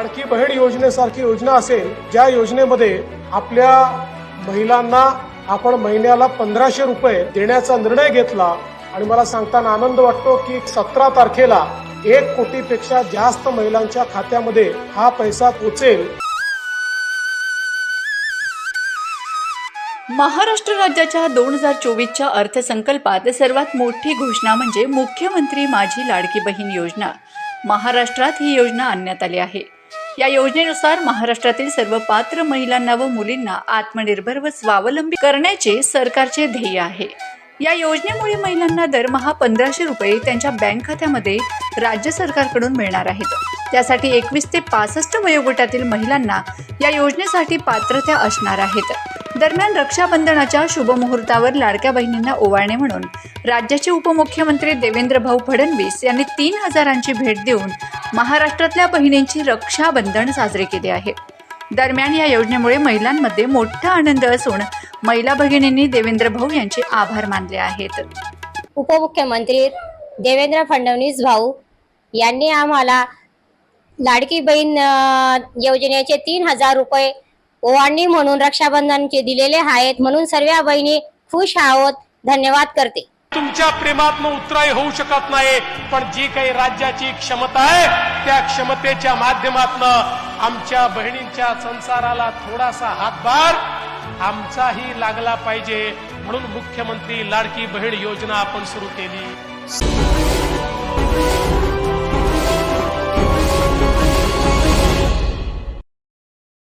लाडकी बहीण योजनेसारखी योजना असेल ज्या योजनेमध्ये आपल्या महिलांना आपण महिन्याला पंधराशे रुपये देण्याचा निर्णय घेतला. आणि मला सांगताना आनंद वाटतो की सतरा तारखेला एक कोटीपेक्षा जास्त महिलांच्या खात्यामध्ये हा पैसा पोचेल. महाराष्ट्र राज्याच्या दोन हजार चोवीसच्या अर्थसंकल्पात सर्वात मोठी घोषणा म्हणजे मुख्यमंत्री माझी लाडकी बहीण योजना. महाराष्ट्रात ही योजना आणण्यात आली आहे. या योजनेनुसार महाराष्ट्रातील सर्व पात्र महिलांना व मुलींना आत्मनिर्भर व स्वावलंबी करण्याचे सरकारचे ध्येय आहे. या योजनेमुळे महिलांना दरमहा पंधराशे रुपये त्यांच्या बँक खात्यामध्ये राज्य सरकारकडून मिळणार आहेत. त्यासाठी एकवीस ते पासष्ट वयोगटातील महिलांना या योजनेसाठी पात्रता असणार आहेत. दरम्यान रक्षाबंधनाच्या शुभमुहूर्तावर लाडक्या बहिणींना ओवाळणे म्हणून राज्याचे उपमुख्यमंत्री देवेंद्र भाऊ फडणवीस यांनी तीन हजारांची भेट देऊन महाराष्ट्रातल्या बहिणींची रक्षाबंधन साजरे केले आहे. दरम्यान या योजनेमुळे महिलांमध्ये मोठा आनंद असून महिला भगिनींनी देवेंद्र भाऊ यांचे आभार मानले आहेत. उपमुख्यमंत्री देवेंद्र फडणवीस भाऊ यांनी आम्हाला लाडकी बहीण योजनेचे तीन हजार रुपये ओवाळणी म्हणून रक्षाबंधनचे दिलेले आहेत म्हणून सर्व बहिणी खुश आहोत. धन्यवाद करते. तुमच्या प्रेमातनं उतराई होऊ शकत नाही. पण जी काही राज्याची क्षमता आहे त्या क्षमतेच्या माध्यमातनं आमच्या बहिणींच्या संसाराला थोडासा हातभार आमचाही लागला पाहिजे. म्हणून मुख्यमंत्री लाडकी बहीण योजना आपण सुरू केली.